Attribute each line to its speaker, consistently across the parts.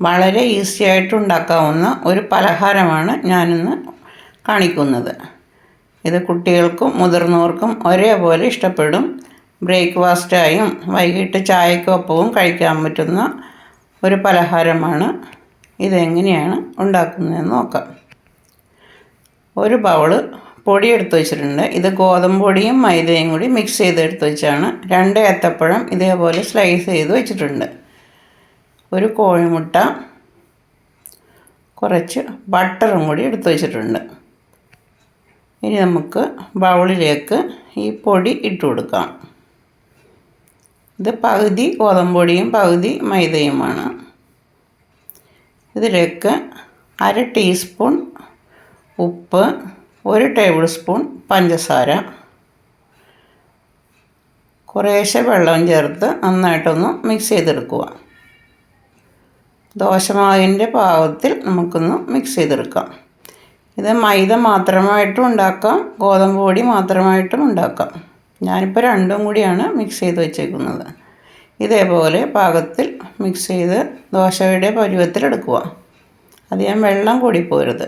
Speaker 1: വളരെ ഈസി ആയിട്ട് ഉണ്ടാക്കാവുന്ന ഒരു പലഹാരമാണ് ഞാനിന്ന് കാണിക്കുന്നത്. ഇത് കുട്ടികൾക്കും മുതിർന്നവർക്കും ഒരേപോലെ ഇഷ്ടപ്പെടും. ബ്രേക്ക്ഫാസ്റ്റായും വൈകിട്ട് ചായക്കൊപ്പവും കഴിക്കാൻ പറ്റുന്ന ഒരു പലഹാരമാണ് ഇതെങ്ങനെയാണ് ഉണ്ടാക്കുന്നതെന്ന് നോക്കാം. ഒരു ബൗൾ പൊടി എടുത്തു വെച്ചിട്ടുണ്ട്. ഇത് ഗോതമ്പ് പൊടിയും മൈദയും കൂടി മിക്സ് ചെയ്ത് എടുത്ത് വെച്ചാണ് രണ്ട് ഏത്തപ്പഴം ഇതേപോലെ സ്ലൈസ് ചെയ്ത് വെച്ചിട്ടുണ്ട്. ഒരു കോഴിമുട്ട കുറച്ച് ബട്ടറും കൂടി എടുത്തു വെച്ചിട്ടുണ്ട്. ഇനി നമുക്ക് ബൗളിലേക്ക് ഈ പൊടി ഇട്ട് കൊടുക്കാം. ഇത് പകുതി ഗോതമ്പ് പൊടിയും പകുതി മൈദയുമാണ്. ഇതിലേക്ക് അര ടീസ്പൂൺ ഉപ്പ് ഒരു ടേബിൾ സ്പൂൺ പഞ്ചസാര കുറേശ്ശെ വെള്ളം ചേർത്ത് നന്നായിട്ടൊന്ന് മിക്സ് ചെയ്തെടുക്കുക. ദോശമാവിന്റെ പാകത്തിൽ നമുക്കൊന്ന് മിക്സ് ചെയ്തെടുക്കാം. ഇത് മൈദ മാത്രമായിട്ടും ഉണ്ടാക്കാം ഗോതമ്പ് പൊടി മാത്രമായിട്ടും ഉണ്ടാക്കാം. ഞാനിപ്പോൾ രണ്ടും കൂടിയാണ് മിക്സ് ചെയ്ത് വെച്ചേക്കുന്നത്. ഇതേപോലെ പാകത്തിൽ മിക്സ് ചെയ്ത് ദോശയുടെ പരുവത്തിലെടുക്കുക അധികം വെള്ളം കൂടി പോരുത്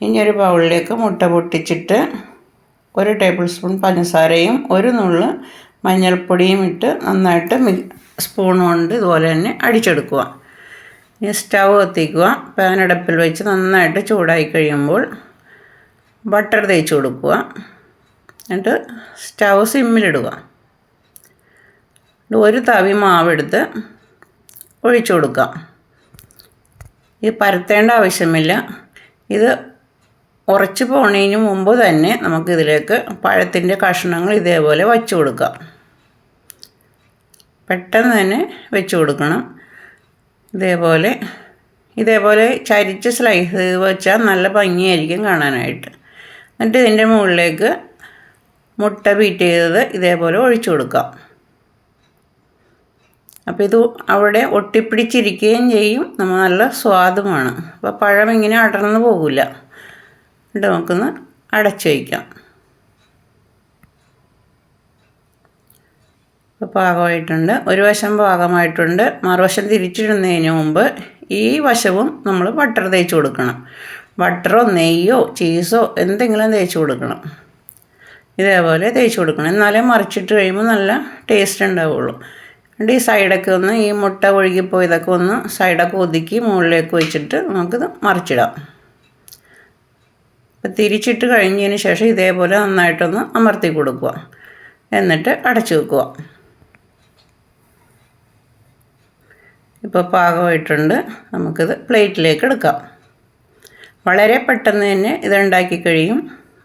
Speaker 1: ഇനി ഒരു ബൗളിലേക്ക് മുട്ട പൊട്ടിച്ചിട്ട് ഒരു ടേബിൾ സ്പൂൺ പഞ്ചസാരയും ഒരു നുള്ള് മഞ്ഞൾപ്പൊടിയും ഇട്ട് നന്നായിട്ട് സ്പൂൺ കൊണ്ട് ഇതുപോലെ തന്നെ അടിച്ചെടുക്കുക. ഇനി സ്റ്റൗ കത്തിക്കുക. പാൻ അടുപ്പിൽ വെച്ച് നന്നായിട്ട് ചൂടായി കഴിയുമ്പോൾ ബട്ടർ തേച്ച് കൊടുക്കുക. എന്നിട്ട് സ്റ്റൗ സിമ്മിലിടുക. ഒരു തവി മാവെടുത്ത് ഒഴിച്ചു കൊടുക്കുക. ഇത് പരത്തേണ്ട ആവശ്യമില്ല. ഇത് ഉറച്ച് പോണതിന് മുമ്പ് തന്നെ നമുക്കിതിലേക്ക് പഴത്തിന്റെ കഷ്ണങ്ങൾ ഇതേപോലെ വച്ചു കൊടുക്കാം. പെട്ടെന്ന് തന്നെ വെച്ച് കൊടുക്കണം. ഇതേപോലെ ഇതേപോലെ ചരിച്ച് സ്ലൈസ് വെച്ചാൽ നല്ല ഭംഗിയായിരിക്കും കാണാനായിട്ട്. എന്നിട്ട് ഇതിന്റെ മുകളിലേക്ക് മുട്ട ബീറ്റ് ചെയ്തത് ഇതേപോലെ ഒഴിച്ചു കൊടുക്കാം. അപ്പോൾ ഇത് അവിടെ ഒട്ടിപ്പിടിച്ചിരിക്കുകയും ചെയ്യും. നമ്മൾ നല്ല സ്വാദുമാണ്. അപ്പോൾ പഴം ഇങ്ങനെ അടർന്നു പോകില്ല എന്നിട്ട് നമുക്കൊന്ന് അടച്ചു വയ്ക്കാം. പാകമായിട്ടുണ്ട്. ഒരു വശം പാകമായിട്ടുണ്ട്. മറുവശം തിരിച്ചിടുന്നതിന് മുമ്പ് ഈ വശവും നമ്മൾ ബട്ടർ തേച്ച് കൊടുക്കണം. ബട്ടറോ നെയ്യോ ചീസോ എന്തെങ്കിലും തേച്ച് കൊടുക്കണം. ഇതേപോലെ തേച്ച് കൊടുക്കണം. എന്നാലേ മറിച്ചിട്ട് കഴിയുമ്പോൾ നല്ല ടേസ്റ്റ് ഉണ്ടാവുള്ളൂ. എന്നിട്ട് ഈ സൈഡൊക്കെ ഒന്ന് ഈ മുട്ട ഒഴുകിപ്പോയതൊക്കെ ഒന്ന് സൈഡൊക്കെ ഒതുക്കി മുകളിലേക്ക് വെച്ചിട്ട് നമുക്കിത് മറിച്ചിടാം. അപ്പം തിരിച്ചിട്ട് കഴിഞ്ഞതിന് ശേഷം ഇതേപോലെ നന്നായിട്ടൊന്ന് അമർത്തി കൊടുക്കുക. എന്നിട്ട് അടച്ചു വെക്കുക. ഇപ്പോൾ പാകമായിട്ടുണ്ട്. നമുക്കിത് പ്ലേറ്റിലേക്ക് എടുക്കാം. വളരെ പെട്ടെന്ന് തന്നെ ഇത് ഉണ്ടാക്കി കഴിയും.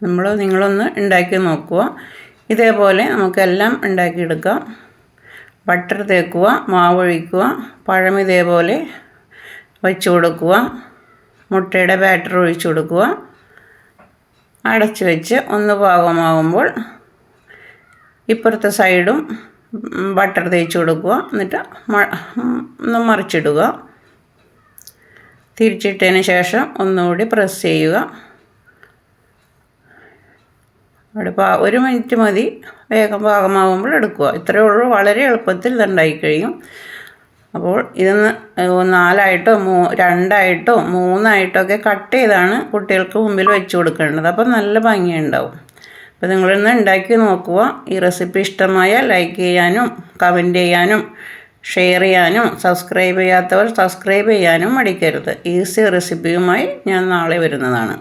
Speaker 1: നമ്മൾ നിങ്ങളൊന്ന് ഉണ്ടാക്കി നോക്കുക. ഇതേപോലെ നമുക്കെല്ലാം ഉണ്ടാക്കിയെടുക്കാം. ബട്ടർ തേക്കുക മാവൊഴിക്കുക പഴം ഇതേപോലെ വെച്ച് കൊടുക്കുക. മുട്ടയുടെ ബാറ്റർ ഒഴിച്ചു കൊടുക്കുക. അടച്ച് വെച്ച് ഒന്ന് പാകമാകുമ്പോൾ ഇപ്പുറത്തെ സൈഡും ബട്ടർ തേച്ച് കൊടുക്കുക. എന്നിട്ട് ഒന്ന് മറിച്ചിടുക. തിരിച്ചിട്ടതിന് ശേഷം ഒന്നുകൂടി പ്രസ് ചെയ്യുക. അവിടെ പാ ഒരു മിനിറ്റ് മതി. വേഗം പാകമാകുമ്പോൾ എടുക്കുക. ഇത്രയേ ഉള്ളൂ. വളരെ എളുപ്പത്തിൽ ഇതുണ്ടായി കഴിയും. അപ്പോൾ ഇതൊന്ന് നാലായിട്ടോ മൂ രണ്ടായിട്ടോ മൂന്നായിട്ടോ ഒക്കെ കട്ട് ചെയ്താണ് കുട്ടികൾക്ക് മുമ്പിൽ വെച്ച് കൊടുക്കേണ്ടത്. അപ്പം നല്ല ഭംഗിയുണ്ടാവും. അപ്പോൾ നിങ്ങളിന്ന് ഉണ്ടാക്കി നോക്കുക. ഈ റെസിപ്പി ഇഷ്ടമായ ലൈക്ക് ചെയ്യാനും കമന്റ് ചെയ്യാനും ഷെയർ ചെയ്യാനും സബ്സ്ക്രൈബ് ചെയ്യാത്തവർ സബ്സ്ക്രൈബ് ചെയ്യാനും മടിക്കരുത്. ഈസി റെസിപ്പിയുമായി ഞാൻ നാളെ വരുന്നതാണ്.